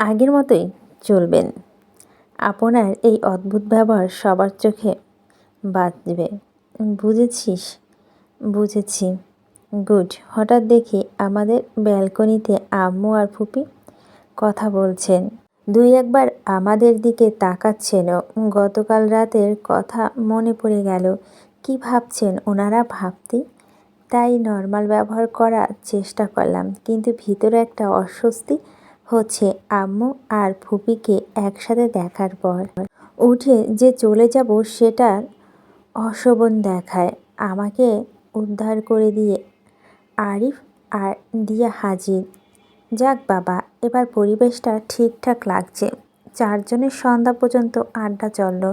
আগের মতোই চলবেন। আপনার এই অদ্ভুত ব্যবহার সবার চোখে বাঁচবে বুঝেছিস? বুঝেছি। গুড। হঠাৎ দেখি আমাদের ব্যালকনিতে আম্মু আর ফুপি কথা বলছেন। দুই একবার আমাদের দিকে তাকাচ্ছেন। গতকাল রাতের কথা মনে পড়ে গেল। কি ভাবছেন ওনারা ভাবতে? তাই নর্মাল ব্যবহার করার চেষ্টা করলাম, কিন্তু ভিতরে একটা অস্বস্তি হচ্ছে আম্মু আর ফুপিকে একসাথে দেখার পর উঠে যে চলে যাব সেটার অশোভন দেখায়। আমাকে উদ্ধার করে দিয়ে আরিফ আর দিয়া হাজির। যাক বাবা, এবার পরিবেশটা ঠিকঠাক লাগছে। চারজনের সন্ধ্যা পর্যন্ত আড্ডা চলল।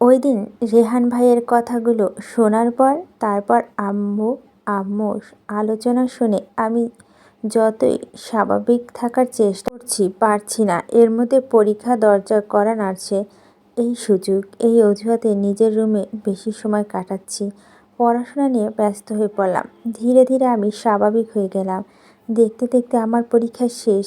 ওই দিন রেহান ভাইয়ের কথাগুলো শোনার পর তারপর আম্মু, আম্মুর আলোচনা শুনে আমি যতই স্বাভাবিক থাকার চেষ্টা করছি, পারছি না। এর মধ্যে পরীক্ষা দরজা করা নাড়ছে। এই সুযোগ, এই অজুহাতে নিজের রুমে বেশি সময় কাটাচ্ছি। পড়াশোনা নিয়ে ব্যস্ত হয়ে পড়লাম। ধীরে ধীরে আমি স্বাভাবিক হয়ে গেলাম। দেখতে দেখতে আমার পরীক্ষা শেষ।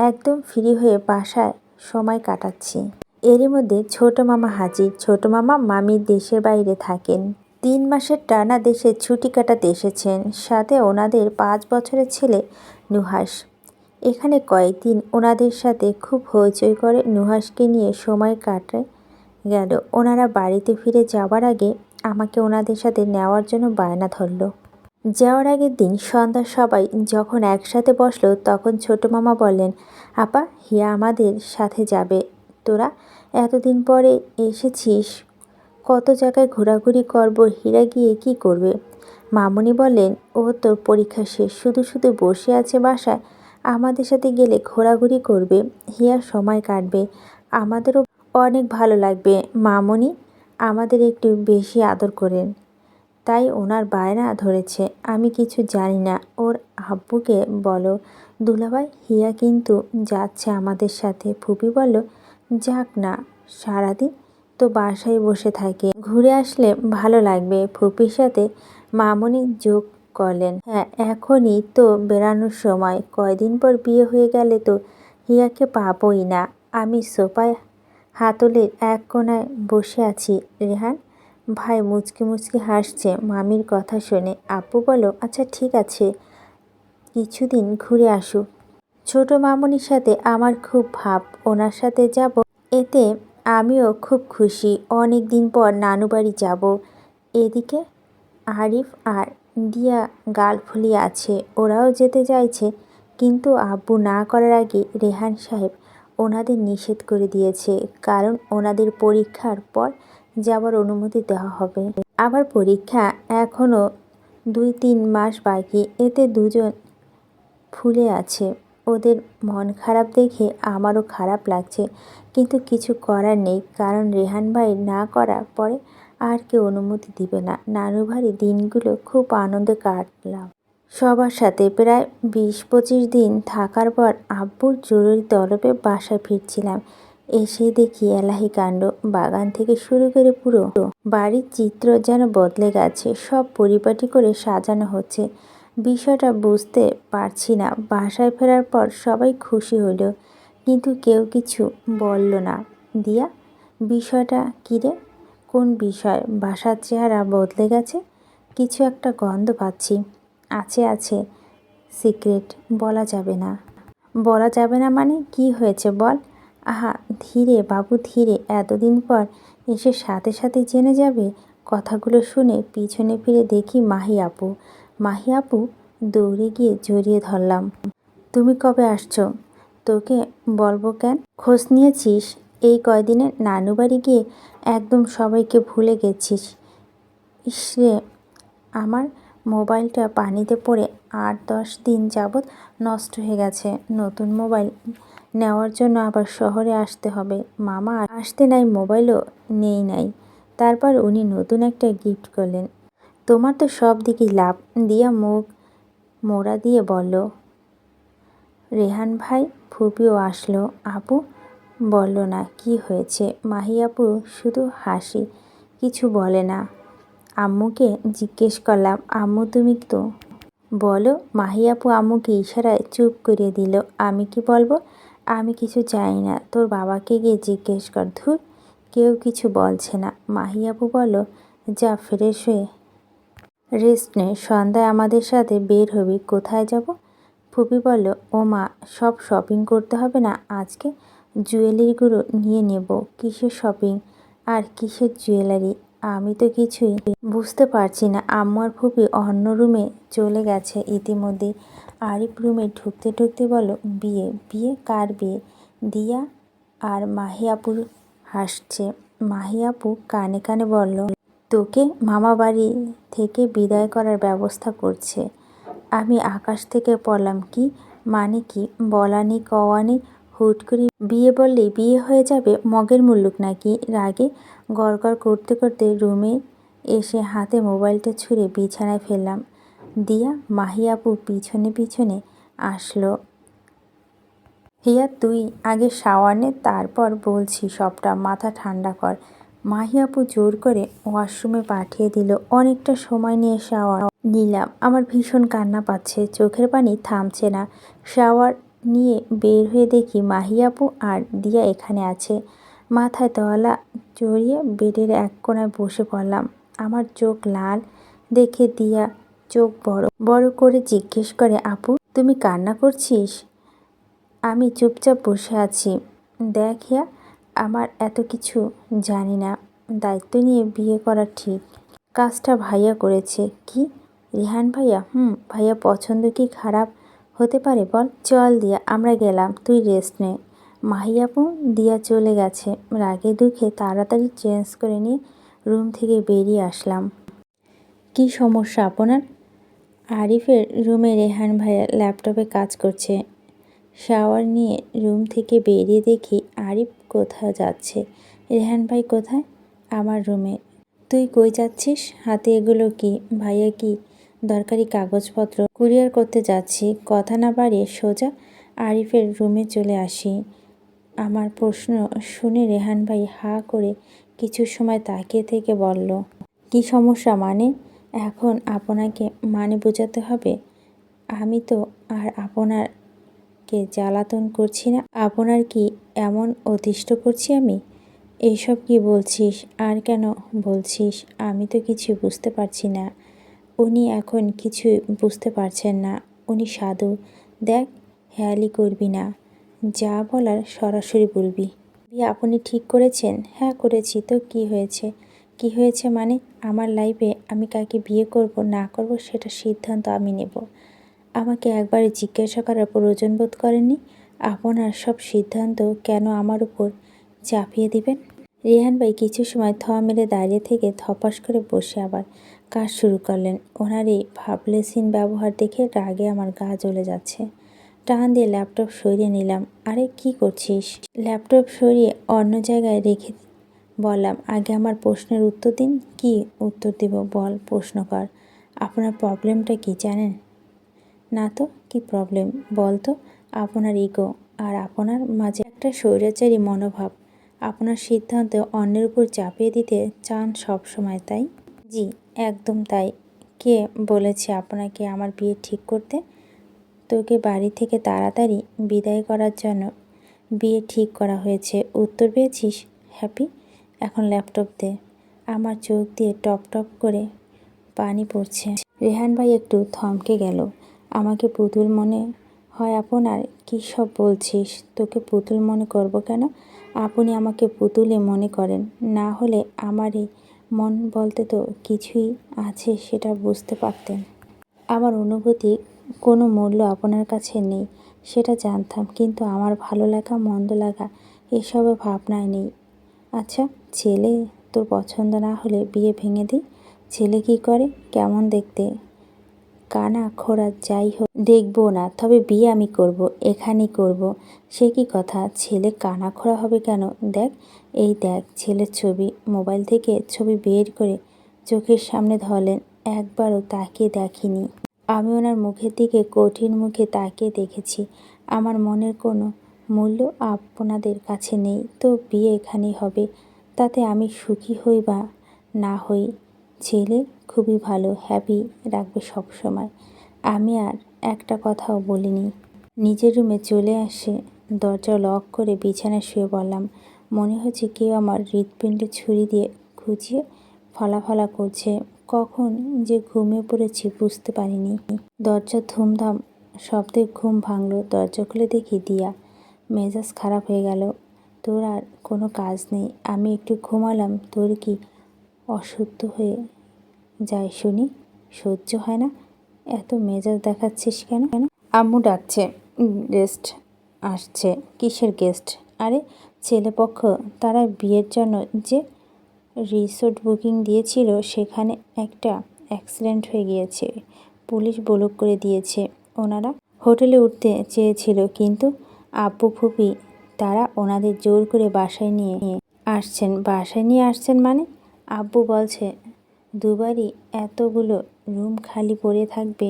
একদম ফ্রি হয়ে বাসায় সময় কাটাচ্ছি। এরই মধ্যে ছোট মামা হাজির। ছোট মামা মামির দেশের বাইরে থাকেন। তিন মাসের টানা দেশে ছুটি কাটাতে এসেছেন। সাথে ওনাদের পাঁচ বছরের ছেলে নুহাস এখানে কয়েকদিন ওনাদের সাথে খুব হইচই করে নুহাসকে নিয়ে সময় কাটে গেল। ওনারা বাড়িতে ফিরে যাওয়ার আগে আমাকে ওনাদের সাথে নেওয়ার জন্য বায়না ধরল। যাওয়ার আগের দিন সন্ধ্যা সবাই যখন একসাথে বসল, তখন ছোট মামা বললেন, আপা, হিয়া আমাদের সাথে যাবে। তোরা এতদিন পরে এসেছিস কত জায়গায় ঘোরাঘুরি করব, হীরা গিয়ে কি করবে? মামুনি বললেন, ও তোর পরীক্ষা শেষ, শুধু শুধু বসে আছে বাসায়, আমাদের সাথে গেলে ঘোরাঘুরি করবে হিয়া সময় কাটবে, আমাদেরও অনেক ভালো লাগবে। মামনি, আমাদের একটু বেশি আদর করেন। তাই ওনার বায়না ধরেছে, আমি কিছু জানি না, ওর আব্বুকে বলো। দুলাভাই হিয়া কিন্তু যাচ্ছে আমাদের সাথে। ফুপি বলল, যাক না, সারাদিন তো বাসায় বসে থাকে। ঘুরে আসলে ভালো লাগবে। ফুপির সাথে মামনি যোগ করলেন। হ্যাঁ এখনই তো বেরানোর সময়। কয়দিন পর বিয়ে হয়ে গেলে তো হিয়াকে পাবই না। আমি সোফায় হাতলের এক কোনায় বসে আছি। রেহান ভাই মুচকি মুচকি হাসছে মামির কথা শুনে। আপু বলো আচ্ছা ঠিক আছে, কিছুদিন ঘুরে আসুক ছোট মামনির সাথে আমার খুব ভাব। ওনার সাথে যাব এতে আমিও খুব খুশি। অনেক দিন পর নানু বাড়ি যাব। এদিকে আরিফ আর দিয়া গাল ফুলিয়ে আছে। ওরাও যেতে চাইছে, কিন্তু আব্বু না করার আগে রেহান সাহেব ওনাদের নিষেধ করে দিয়েছে, কারণ ওনাদের পরীক্ষার পর যাওয়ার অনুমতি দেওয়া হবে। আবার পরীক্ষা এখনও দুই তিন মাস বাকি, এতে দুজন ফুলে আছে। ওদের মন খারাপ দেখে আমারও খারাপ লাগছে। কিন্তু কিছু করার নেই, কারণ রেহান ভাই না করার পরে আর কেউ অনুমতি দিবে না। নানু ভারি দিনগুলো খুব আনন্দে কাটলাম। সবার সাথে প্রায় বিশ পঁচিশ দিন থাকার পর আব্বুর জরুরি তলবে বাসায় ফিরছিলাম। এসে দেখি এলাহি কাণ্ড, বাগান থেকে শুরু করে পুরো। বাড়ির চিত্র যেন বদলে গেছে, সব পরিপাটি করে সাজানো হচ্ছে। বিষয়টা বুঝতে পারছি না। বাসায় ফেরার পর সবাই খুশি হলো। কিন্তু কেউ কিছু বলল না। দিয়া, বিষয়টা কিরে কোন বিষয়? বাসার চেহারা বদলে গেছে? কিছু একটা গন্ধ পাচ্ছি। আছে আছে, সিক্রেট, বলা যাবে না। বলা যাবে না মানে কি হয়েছে বল? আহা, ধীরে বাবু, ধীরে। এতদিন পর এসে সাথে সাথে জেনে যাবে। কথাগুলো শুনে পিছনে ফিরে দেখি মাহি আপু। মাহি আপু, দৌড়ে গিয়ে জড়িয়ে ধরলাম। তুমি কবে আসছো? তোকে বলব কেন? খোঁজ নিয়েছিস? এই কয়দিনে নানু বাড়ি গিয়ে একদম সবাইকে ভুলে গেছিস। ইসরে আমার মোবাইলটা পানিতে পড়ে আট দশ দিন যাবৎ নষ্ট হয়ে গেছে। নতুন মোবাইল নেওয়ার জন্য আবার শহরে আসতে হবে। মামা আসতে নাই, মোবাইলও নেই নাই। তারপর উনি নতুন একটা গিফট করলেন। তোমার তো সব দিকেই লাভ। দিয়া মুখ মোড়া দিয়ে বলল, রেহান ভাই ফুপিও আসলো, আপু বলল না, কি হয়েছে? মাহি আপু শুধু হাসি, কিছু বলে না। আম্মুকে জিজ্ঞেস করলাম, আম্মু, তুমি তো? বলো মাহি আপু আম্মুকে ইশারায় চুপ করে দিল, আমি কি বলব? আমি কিছু চাই না, তোর বাবাকে গিয়ে জিজ্ঞেস কর, ধুর, কেউ কিছু বলছে না। মাহি আপু বলো যা ফ্রেশ হয়ে, রেস্ট নে, সন্ধ্যায় আমাদের সাথে বের হবি, কোথায় যাব? ফুপি বলল, ও মা, সব শপিং করতে হবে না? আজকে জুয়েলারিগুলো নিয়ে নেব। কিসের শপিং আর কিসের জুয়েলারি আমি তো কিছুই বুঝতে পারছি না। আম্মার ফুপি অন্য রুমে চলে গেছে ইতিমধ্যে। আরিফ রুমে ঢুকতে ঢুকতে বলো বিয়ে বিয়ে কার বিয়ে? দিয়া আর মাহি আপুর হাসছে। মাহি আপু কানে কানে বলল, তোকে মামা বাড়ি থেকে বিদায় করার ব্যবস্থা করছে। আমি আকাশ থেকে পড়লাম কি? মানে কি? বলানি কওয়ানি হুট করে বিয়ে বললেই বিয়ে হয়ে যাবে মগের মুল্লুক নাকি? রাগে গড়গড় করতে করতে রুমে এসে হাতে মোবাইলটা ছুঁড়ে বিছানায় ফেললাম। দিয়া মাহি আপু পিছনে পিছনে আসলো। হিয়া তুই আগে শাওয়ার তারপর বলছি সবটা, মাথা ঠান্ডা কর। মাহি আপু জোর করে ওয়াশরুমে পাঠিয়ে দিল। অনেকটা সময় নিয়ে শাওয়ার নিলাম। আমার ভীষণ কান্না পাচ্ছে, চোখের পানি থামছে না। শাওয়ার নিয়ে বের হয়ে দেখি মাহি আপু আর দিয়া এখানে আছে। মাথায় তলা জড়িয়ে বেডের এক কোনায় বসে পড়লাম। আমার চোখ লাল দেখে দিয়া চোখ বড়। বড় করে জিজ্ঞেস করে, আপু, তুমি কান্না করছিস? আমি চুপচাপ বসে আছি। দেখ হিয়া আমার এত কিছু জানি না। দায়িত্ব নিয়ে বিয়ে করা ঠিক। কাজটা ভাইয়া করেছে। কি? রিহান ভাইয়া? হুম, ভাইয়া পছন্দ কি খারাপ? হতে পারে, বল। চল দিয়া, আমরা গেলাম। তুই রেস্ট নে। মাহিয়াপু দিয়া চলে গেছে। রাগে দুঃখে তাড়াতাড়ি চেঞ্জ করে নিয়ে রুম থেকে বেরিয়ে আসলাম। কি সমস্যা আপনার? আরিফের রুমে রেহান ভাইয়া ল্যাপটপে কাজ করছে। শাওয়ার নিয়ে রুম থেকে বেরিয়ে দেখি আরিফ কোথাও যাচ্ছে। রেহান ভাই কোথায়? আমার রুমে। তুই কই যাচ্ছিস? হাতে এগুলো কি? ভাইয়া কি? দরকারি কাগজপত্র? কুরিয়ার করতে যাচ্ছি। কথা না বাড়িয়ে সোজা আরিফের রুমে চলে আসি। আমার প্রশ্ন শুনে রেহান ভাই হা করে কিছু সময় তাকিয়ে থেকে বলল, কি সমস্যা মানে? এখন আপনাকে মানে বোঝাতে হবে? আমি তো আর আপনারকে জ্বালাতন করছি না। আপনার কি এমন অতিষ্ঠ করছি আমি? এইসব কি বলছিস? আর কেন বলছিস? আমি তো কিছু বুঝতে পারছি না। উনি এখন কিছু বুঝতে পারছেন না। উনি সাধু। দেখ, হেয়ালি করবি না। যা বলার সরাসরি বলবি। বিয়ে আপনি ঠিক করেছেন। হ্যাঁ করেছি। তো কি হয়েছে? কি হয়েছে মানে? আমার লাইফে আমি কাকে বিয়ে করব, না করব, সেটা সিদ্ধান্ত আমি নেব। আমাকে একবারে জিজ্ঞাসা করার প্রয়োজন বোধ করেননি? আপনার সব সিদ্ধান্ত কেন আমার উপর চাপিয়ে দিবেন? রেহান ভাই কিছু সময় থ মেরে দাঁড়িয়ে থেকে ধপাস করে বসে আবার কাজ শুরু করলেন। ওনার এই ভাবলেসিন ব্যবহার দেখে রাগে আমার গা জ্বলে যাচ্ছে। টান দিয়ে ল্যাপটপ সরিয়ে নিলাম। আরে, কি করছিস? ল্যাপটপ সরিয়ে অন্য জায়গায় রেখে বললাম, আগে আমার প্রশ্নের উত্তর দিন। কি উত্তর দেব বল, প্রশ্ন কর। আপনার প্রবলেমটা কি জানেন? না তো, কি প্রবলেম বল তো, আপনার ইগো আর আপনার মাঝে একটা স্বৈরাচারী মনোভাব। আপনার সিদ্ধান্ত অন্যের উপর চাপিয়ে দিতে চান সব সময় তাই? জি, একদম তাই। কে বলেছে আপনাকে আমার বিয়ে ঠিক করতে? তোকে বাড়ি থেকে তাড়াতাড়ি বিদায় করার জন্য বিয়ে ঠিক করা হয়েছে। উত্তর পেয়েছিস, হ্যাপি? এখন ল্যাপটপ দে। আমার চোখ দিয়ে টপ টপ করে পানি পড়ছে। রেহান ভাই একটু থমকে গেল। আমাকে পুতুল মনে হয়, আপনার কী সব বলছিস? তোকে পুতুল মনে করব কেন? আপনি আমাকে পুতুলে মনে করেন। না হলে আমারই মন বলতে তো কিছুই আছে সেটা বুঝতে পারতেন। আমার অনুভূতি কোনো মূল্য আপনার কাছে নেই, সেটা জানতাম। কিন্তু আমার ভালো লাগা, মন্দ লাগা এসবে ভাবনায় নেই। আচ্ছা ছেলে তোর পছন্দ না হলে বিয়ে ভেঙে দিই? ছেলে কি করে? কেমন দেখতে? কানা খোড়া যাই হোক, দেখব না, তবে বিয়ে আমি করব, এখানেই করব। সে কি কথা? ছেলে কানা খোড়া হবে কেন? দেখ, এই দেখ, ছেলের ছবি। মোবাইল থেকে ছবি বের করে চোখের সামনে ধরলেন, একবারও তাকে দেখিনি। আমি ওনার মুখের দিকে, কঠিন মুখে তাকিয়ে দেখেছি। আমার মনের কোনো মূল্য আপনাদের কাছে নেই, তো বিয়ে এখানেই হবে। তাতে আমি সুখী হই বা না হই? ছেলে খুবই ভালো হ্যাপি রাখবে সব সময়। আমি আর একটা কথাও বলিনি। নিজের রুমে চলে আসে, দরজা লক করে বিছানায় শুয়ে পড়লাম। মনে হচ্ছে কেউ আমার হৃৎপিণ্ডে ছুরি দিয়ে খুঁচিয়ে ফলাফলা করছে। কখন যে ঘুমিয়ে পড়েছি বুঝতে পারিনি। দরজার ধুমধাম, শব্দে ঘুম ভাঙলো, দরজা খুলে দেখি দিয়া। মেজাজ খারাপ হয়ে গেল। তোর আর কোনো কাজ নেই। আমি একটু ঘুমালাম, তোর কি অসুস্থ হয়ে যায় শুনি, সহ্য হয় না। এত মেজাজ দেখাচ্ছিস কেন? কেন আম্মু ডাকছে গেস্ট আসছে, কিসের গেস্ট? আরে ছেলেপক্ষ তারা বিয়ের জন্য যে রিসোর্ট বুকিং দিয়েছিল, সেখানে একটা অ্যাক্সিডেন্ট হয়ে গিয়েছে, পুলিশ ব্লক করে দিয়েছে। ওনারা হোটেলে উঠতে চেয়েছিল, কিন্তু আব্বু ফুপি, তারা ওনাদের জোর করে বাসায় নিয়ে আসছেন। বাসায় নিয়ে আসছেন মানে? আব্বু বলছে দুবারই এতগুলো রুম খালি পড়ে থাকবে,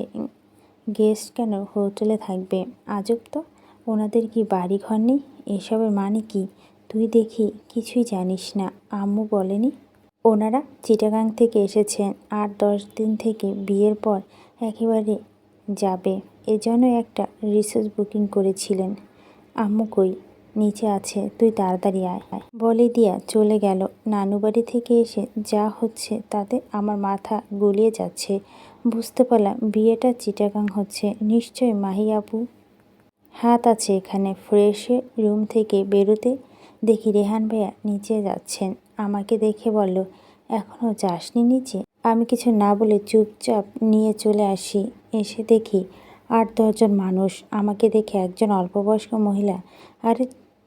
গেস্ট কেন হোটেলে থাকবে? আজব তো। ওনাদের কি বাড়ি ঘর নেই? এসবের মানে কি? তুই দেখি কিছুই জানিস না, আম্মু বলেনি? ওনারা চিটাগাং থেকে এসেছেন, আর দশ দিন থেকে বিয়ের পর একেবারে যাবে। এজন্য একটা রিসোর্ট বুকিং করেছিলেন। আম্মু কই? নিচে আছে, তুই তাড়াতাড়ি আয়। বলে দিয়া চলে গেল। নানু বাড়ি থেকে এসে যা হচ্ছে তাতে আমার মাথা গুলিয়ে যাচ্ছে। বুঝতে পারলাম বিয়েটা চিটাগাং হচ্ছে। নিশ্চয় মাহি আপু হাত আছে এখানে। ফ্রেশে রুম থেকে বেরোতে দেখি রেহান ভাইয়া নিচে যাচ্ছেন। আমাকে দেখে বলল এখনও যাসনি নিচে? আমি কিছু না বলে চুপচাপ নিয়ে চলে আসি। এসে দেখি আট দশজন মানুষ। আমাকে দেখে একজন অল্পবয়স্ক মহিলা, আরে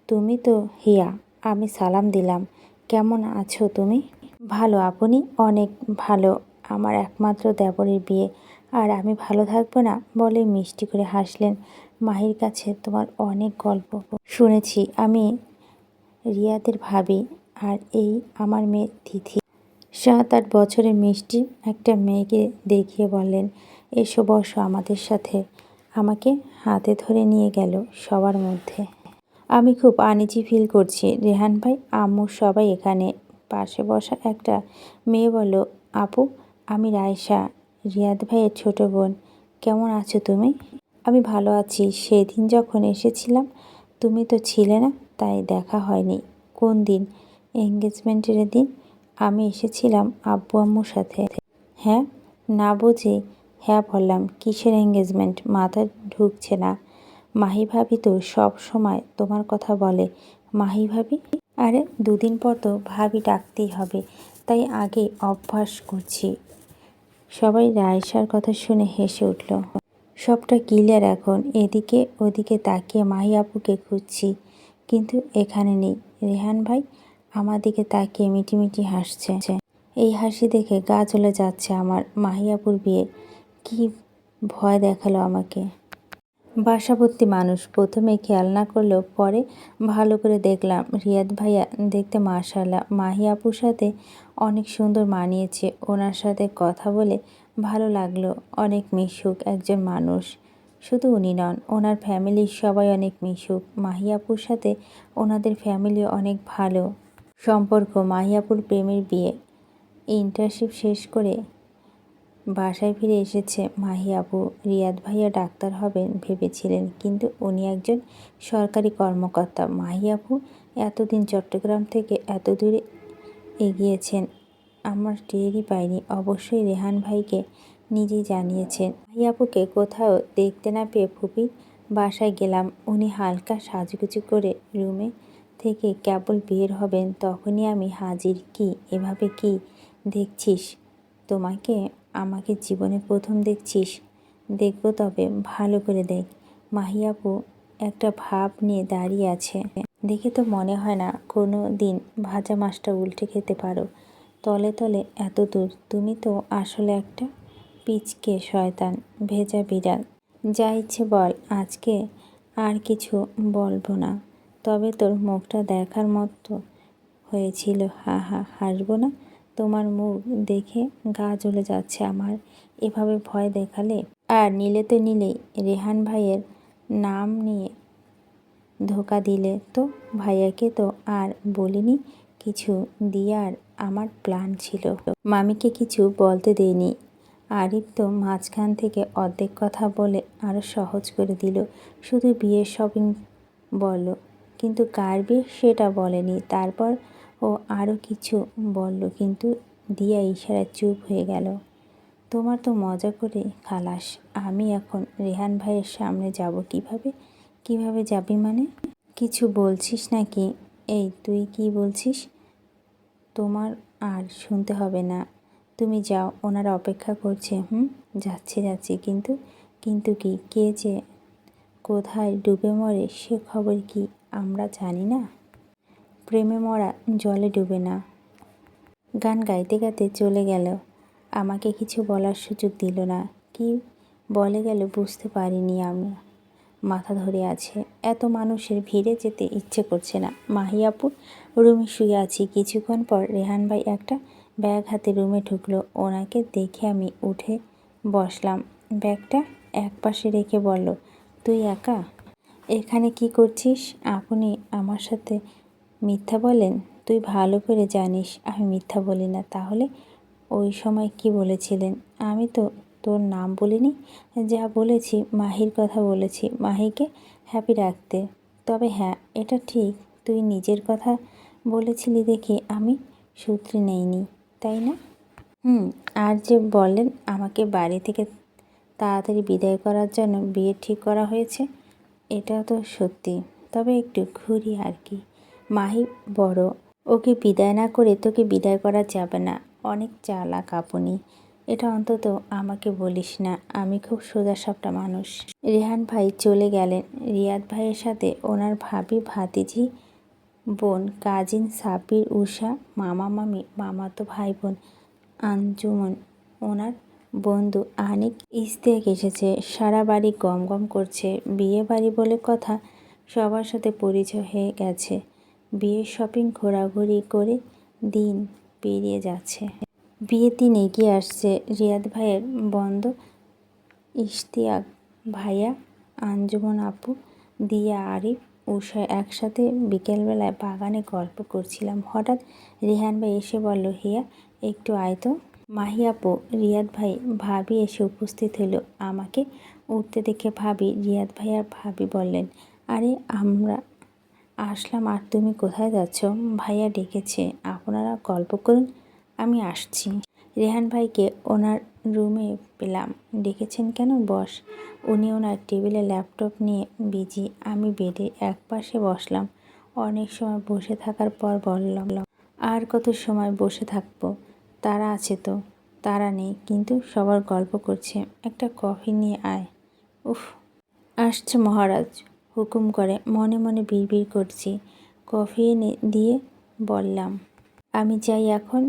তুমি তো হিয়া, আমি সালাম দিলাম। কেমন আছো তুমি? ভালো, আপনি অনেক ভালো। আমার একমাত্র দেবরের বিয়ে। আর আমি ভালো থাকব না বলে মিষ্টি করে হাসলেন মাহির কাছে তোমার অনেক গল্প। শুনেছি, আমি রিয়াদের ভাবি আর এই আমার মেয়ে তিথি সাত আট বছরের মিষ্টি একটা মেয়েকে দেখিয়ে বললেন, এসো বসো আমাদের সাথে। আমাকে হাতে ধরে নিয়ে গেল সবার মধ্যে। আমি খুব আনিজি ফিল করছি। রেহান ভাই, আম্মু সবাই এখানে। পাশে বসা একটা মেয়ে বলল, আপু, আমি রায়সা রিয়াদ ভাইয়ের ছোট বোন। কেমন আছো তুমি? আমি ভালো আছি। সেদিন যখন এসেছিলাম, তুমি তো ছিলে না, তাই দেখা হয়নি। কোন দিন? এঙ্গেজমেন্টের দিন আমি এসেছিলাম আব্বু আম্মুর সাথে। হ্যাঁ? না বুঝে। হ্যাঁ বললাম, কিসের এঙ্গেজমেন্ট মাথা ঢুকছে না। মাহি ভাবি তো সব সময় তোমার কথা বলে। মাহি ভাবি? আরে, দুদিন পর তো ভাবি ডাকতেই হবে, তাই আগে অভ্যাস করছি। সবাই রায়সার কথা শুনে হেসে উঠল। সবটা ক্লিয়ার এখন, এদিকে ওদিকে তাকিয়ে মাহি আপুকে খুঁজছি, কিন্তু এখানে নেই। রেহান ভাই আমার দিকে তাকিয়ে মিটিমিটি হাসছে। এই হাসি দেখে গা চলে যাচ্ছে আমার মাহিয়াপুর বিয়ে। কি ভয় দেখাল আমাকে। বাসাভর্তি মানুষ। প্রথমে খেয়াল না করলেও পরে ভালো করে দেখলাম, রিয়াদ ভাইয়া দেখতে মাশাল্লাহ মাহি আপুর সাথে অনেক সুন্দর মানিয়েছে। ওনার সাথে কথা বলে ভালো লাগল। অনেক মিশুক একজন মানুষ। শুধু উনি নন, ওনার ফ্যামিলির সবাই অনেক মিশুক। মাহিয়াপুর সাথে ওনাদের ফ্যামিলি অনেক ভালো সম্পর্ক। মাহিয়াপুর প্রেমের বিয়ে। ইন্টার্নশিপ শেষ করে বাসায় ফিরে এসেছে মাহি আপু রিয়াদ ভাইয়া ডাক্তার হবেন ভেবেছিলেন, কিন্তু উনি একজন সরকারি কর্মকর্তা। মাহি আপু এতদিন চট্টগ্রাম থেকে এত দূরে এগিয়েছেন, আমার টেরই পাইনি। অবশ্যই রেহান ভাইকে নিজেই জানিয়েছেন। মাহি আপুকে কোথাও দেখতে না পেয়ে ফুপি বাসায় গেলাম। উনি হালকা সাজুগুজু করে রুমে থেকে কেবল বের হবেন, তখনই আমি হাজির। কি, এভাবে কি দেখছিস? তোমাকে আমাকে জীবনে প্রথম দেখছিস? দেখব তবে, ভালো করে দেখ। মাহিয়াপু একটা ভাব নিয়ে দাঁড়িয়ে আছে। দেখে তো মনে হয় না কোনো দিন ভাজা মাছটা উল্টে খেতে পারো। তলে তলে, এত দূর, তুমি তো আসলে একটা পিচকে শয়তান, ভেজা বিড়াল। যা ইচ্ছে বল, আজকে আর কিছু বলব না। তবে তোর মুখটা দেখার মতো হয়েছিল, হা হা, হাসবো না? তোমার মুখ দেখে গা জ্বলে যাচ্ছে আমার। এভাবে ভয় দেখালে? আর নিলে তো নিলেই, রেহান ভাইয়ের নাম নিয়ে ধোকা দিলে তো ভাইয়াকে তো আর বলিনি, কিছু দিয়ার আমার প্ল্যান ছিল। মামিকে কিছু বলতে দেয়নি আরিফ তো মাঝখান থেকে অর্ধেক কথা বলে আরও সহজ করে দিল, শুধু বিয়ের শপিং বলল। কিন্তু কার বিয়ে সেটা বলেনি, তারপর ও আরও কিছু বলল, কিন্তু দিয়া ইশারা চুপ হয়ে গেল। তোমার তো মজা করে, খালাস। আমি এখন রেহান ভাইয়ের সামনে যাব কীভাবে? কীভাবে যাবি মানে? কিছু বলছিস নাকি? এই, তুই কি বলছিস? তোমার আর শুনতে হবে না। তুমি যাও, ওনারা অপেক্ষা করছে। হুম, যাচ্ছে, যাচ্ছি। কিন্তু কিন্তু কি? কে যে কোথায় ডুবে মরে, সে খবর কি আমরা জানি না? প্রেমে মরা জলে ডুবে না। গান গাইতে গাইতে চলে গেল। আমাকে কিছু বলার সুযোগ দিল না। কি বলে গেল বুঝতে পারিনি আমি। মাথা ধরে আছে। এত মানুষের ভিড়ে যেতে ইচ্ছে করছে না। মাহিয়াপুর রুমে শুয়ে আছি। কিছুক্ষণ পর রেহান ভাই একটা ব্যাগ হাতে রুমে ঢুকলো। ওনাকে দেখে আমি উঠে বসলাম। ব্যাগটা এক পাশে রেখে বলল, তুই একা? এখানে কি করছিস? আপনি আমার সাথে মিথ্যা বলেন? তুই ভালো করে জানিস, আমি মিথ্যা বলি না। তাহলে ওই সময় কি বলেছিলেন? আমি তো তোর নাম বলিনি, যা বলেছি, মাহির কথা বলেছি। মাহিকে হ্যাপি রাখতে। তবে হ্যাঁ এটা ঠিক, তুই নিজের কথা বলেছিলি দেখে আমি সূত্রে নেইনি, তাই না? হুম, আর যে বলেন আমাকে বাড়ি থেকে তাড়াতাড়ি বিদায় করার জন্য বিয়ে ঠিক করা হয়েছে এটা তো সত্যি। তবে একটু ঘুরি আর কি। মাহি, বড়। ওকে বিদায় না করে তোকে বিদায় করা যাবে না। অনেক চালাক আপনি। এটা অন্তত আমাকে বলিস না। আমি খুব সোজাসাপটা মানুষ। রেহান ভাই চলে গেলেন। রিয়াদ ভাইয়ের সাথে ওনার ভাবি ভাতিজি, বোন, কাজিন সাবির উষা মামা মামি, মামাতো ভাই বোন আঞ্জুমন, ওনার বন্ধু আনিক ইস্তেক এসেছে। সারা বাড়ি গম গম করছে। বিয়ে বাড়ি বলে কথা সবার সাথে পরিচয় হয়ে গেছে। বিয়ে শপিং ঘোরাঘুরি করে দিন পেরিয়ে যাচ্ছে। বিয়ের দিন এগিয়ে আসছে রিয়াদ ভাইয়ের বন্ধ ইশতিয়াক ভাইয়া, আঞ্জুমন আপু, দিয়া আরিফ উষা একসাথে বিকেলবেলায় বাগানে গল্প করছিলাম। হঠাৎ রিহান ভাই এসে বলল, হিয়া, একটু আয় তো। মাহি আপু, রিয়াদ ভাই, ভাবি এসে উপস্থিত হলো। আমাকে উঠতে দেখে ভাবি, রিয়াদ ভাই আর ভাবি বললেন, আরে, আমরা আসলাম, আর তুমি কোথায় যাচ্ছ? ভাইয়া ডেকেছে, আপনারা গল্প করুন, আমি আসছি। রেহান ভাইকে ওনার রুমে পেলাম। ডেকেছেন কেন, বস? উনি ওনার টেবিলে ল্যাপটপ নিয়ে বিজি, আমি বেডে এক পাশে বসলাম। অনেক সময় বসে থাকার পর বললাম, আর কত সময় বসে থাকব? তারা আছে তো, তারা নেই, কিন্তু সবার গল্প করছে। একটা কফি নিয়ে আয়। উফ, আসছে মহারাজ। হুকুম করে, মনে মনে বিড়বিড় করছি। কফি এনে দিয়ে বললাম, আমি চাই এখন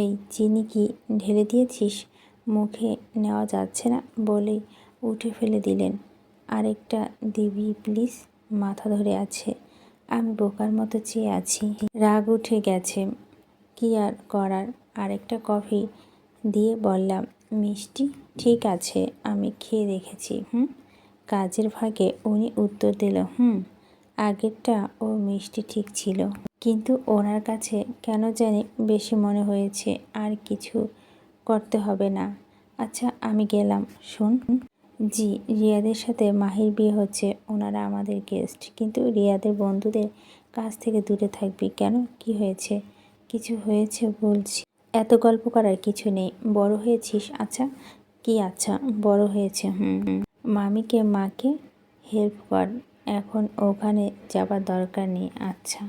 এই চিনি কি ঢেলে দিয়েছিস? মুখে নেওয়া যাচ্ছে না বলেই উঠে ফেলে দিলেন। আরেকটা দিবি প্লিজ, মাথা ধরে আছে। আমি বোকার মতো চেয়ে আছি। রাগ উঠে গেছে। কি আর করার? আরেকটা কফি দিয়ে বললাম, মিষ্টি ঠিক আছে, আমি খেয়ে দেখেছি, হুম? কাজের ভাগে উনি উত্তর দিল, হুম, আগেরটা ও মিষ্টি ঠিক ছিল। কিন্তু ওনার কাছে কেন জানি বেশি মনে হয়েছে, আর কিছু করতে হবে না। আচ্ছা আমি গেলাম। শোন। জি, রিয়াদের সাথে মাহির বিয়ে হচ্ছে, ওনারা আমাদের গেস্ট কিন্তু রিয়াদের বন্ধুদের কাছ থেকে দূরে থাকবি। কেন? কি হয়েছে? কিছু হয়েছে বলছি। এত গল্প করার কিছু নেই। বড় হয়েছিস? আচ্ছা কি আচ্ছা? বড় হয়েছে, হুম হুম। মামিকে মাকে হেল্প কর, এখন ওখানে যাবার দরকার নেই আচ্ছা।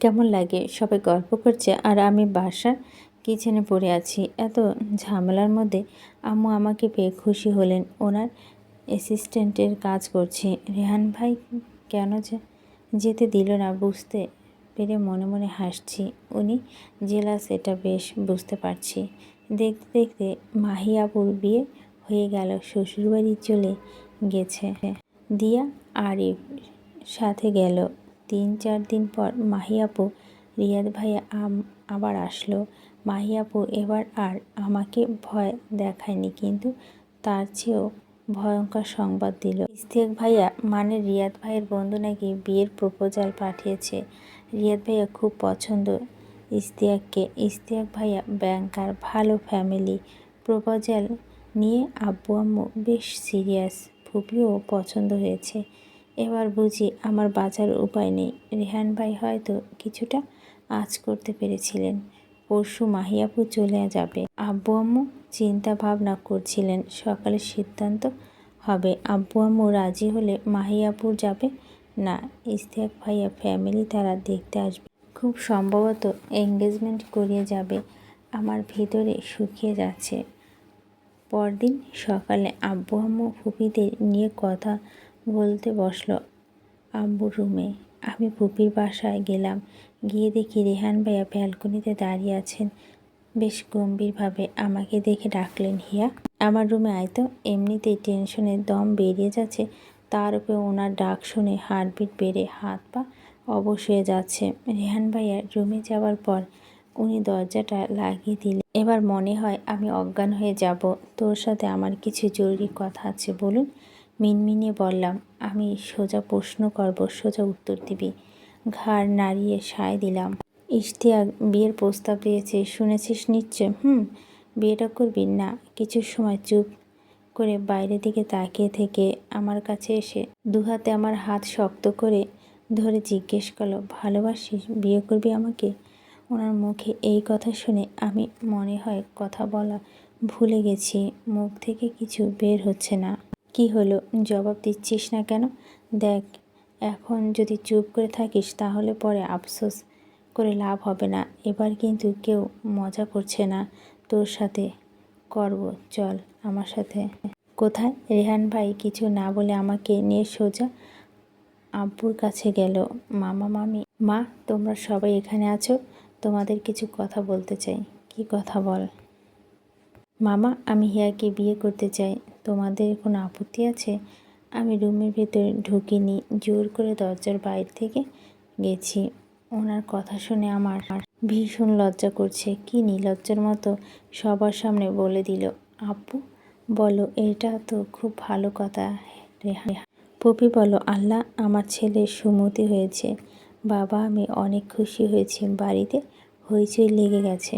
কেমন লাগে? সবাই গল্প করছে, আর আমি বাসার কিচেনে পড়ে আছি। এত ঝামেলার মধ্যে আম্মু আমাকে পেয়ে খুশি হলেন। ওনার অ্যাসিস্ট্যান্টের কাজ করছি। রেহান ভাই কেন যে যেতে দিল না, বুঝতে পেরে মনে মনে হাসছি। উনি জেলা সেটা বেশ বুঝতে পারছি। দেখতে দেখতে মাহিয়াপুর বিয়ে হয়ে গেল, শ্বশুরবাড়ি চলে গেছে। দিয়া আরিফ সাথে গেল। তিন চার দিন পর মাহিয়াপু, রিয়াদ ভাইয়া আবার আসলো। মাহিয়াপু এবার আর আমাকে ভয় দেখায়নি, কিন্তু তার চেয়েও ভয়ঙ্কর সংবাদ দিল। ইস্তিয়াক ভাইয়া মানে রিয়াদ ভাইয়ের বন্ধু নাকি বিয়ের প্রপোজাল পাঠিয়েছে? রিয়াদ ভাইয়া খুব পছন্দ ইস্তিয়াককে। ইস্তিয়াক ভাইয়া ব্যাংকার, ভালো ফ্যামিলি। প্রপোজাল নিয়ে আব্বু আম্মু বেশ সিরিয়াস ফুপিও পছন্দ হয়েছে। এবার বুঝি আমার বাঁচার উপায় নেই। রেহান ভাই হয়তো কিছুটা আজ করতে পেরেছিলেন। পরশু মাহিয়াপু চলে যাবে। আব্বু আম্মু চিন্তা ভাবনা করছিলেন সকালে সিদ্ধান্ত হবে। আব্বু আম্মু রাজি হলে মাহিয়াপুর যাবে? না, ইস্তিয়াক ভাইয়া ফ্যামিলি তারা দেখতে আসবে। খুব সম্ভবত এঙ্গেজমেন্ট করিয়ে যাবে। আমার ভিতরে শুকিয়ে যাচ্ছে। পরদিন সকালে আব্বু আম্মু ফুপিদের নিয়ে কথা বলতে বসল আব্বু রুমে। আমি ফুপির বাসায় গেলাম। গিয়ে দেখি রেহান ভাইয়া ব্যালকনিতে দাঁড়িয়ে আছেন। বেশ গম্ভীরভাবে আমাকে দেখে ডাকলেন, হিয়া, আমার রুমে আয়তো এমনিতেই টেনশনে দম বেরিয়ে যাচ্ছে। তার উপরে ওনার ডাক শুনে হার্টবিট বেড়ে হাত পা অবশ হয়ে যাচ্ছে। রেহান ভাইয়া রুমে যাওয়ার পর উনি দরজাটা লাগিয়ে দিলে এবার মনে হয় আমি অজ্ঞান হয়ে যাব। তোর সাথে আমার কিছু জরুরি কথা আছে, বলুন। মিনমিনিয়ে বললাম, আমি সোজা প্রশ্ন করব, সোজা উত্তর দিবি। ঘাড় নাড়িয়ে সায় দিলাম। ইশতিয়াক বিয়ের প্রস্তাব দিয়েছে শুনেছিস নিশ্চয়? হুম, বিয়েটা করবি? না, কিছু সময় চুপ করে বাইরের দিকে তাকিয়ে থেকে আমার কাছে এসে দুহাতে আমার হাত শক্ত করে ধরে জিজ্ঞেস করল, ভালোবাসিস? বিয়ে করবি আমাকে? ওনার মুখে এই কথা শুনে আমি মনে হয় কথা বলা ভুলে গেছি। মুখ থেকে কিছু বের হচ্ছে না। কি হলো? জবাব দিচ্ছিস না কেন? দেখ, এখন যদি চুপ করে থাকিস তাহলে পরে আফসোস করে লাভ হবে না। এবার কিন্তু কেউ মজা করছে না। তোর সাথে করব, চল আমার সাথে। কোথায়? রেহান ভাই কিছু না বলে আমাকে নিয়ে সোজা আব্বুর কাছে গেল। মামা, মামি, মা, তোমরা সবাই এখানে আছো? তোমাদের কিছু কথা বলতে চাই। কি কথা বল? মামা, আমি হিয়াকে বিয়ে করতে চাই। তোমাদের কোনো আপত্তি আছে? আমি রুমের ভেতরে ঢুকিনি, জোর করে দরজার বাইরে থেকে গেছি। ওনার কথা শুনে আমার ভীষণ লজ্জা করছে। কি নির্লজ্জার মতো সবার সামনে বলে দিল, আপু, বলো, এটা তো খুব ভালো কথা। রেহা পপি বলো, আল্লাহ, আমার ছেলে সুমতি হয়েছে। বাবা আমি অনেক খুশি হয়েছি। বাড়িতে হইচই লেগে গেছে।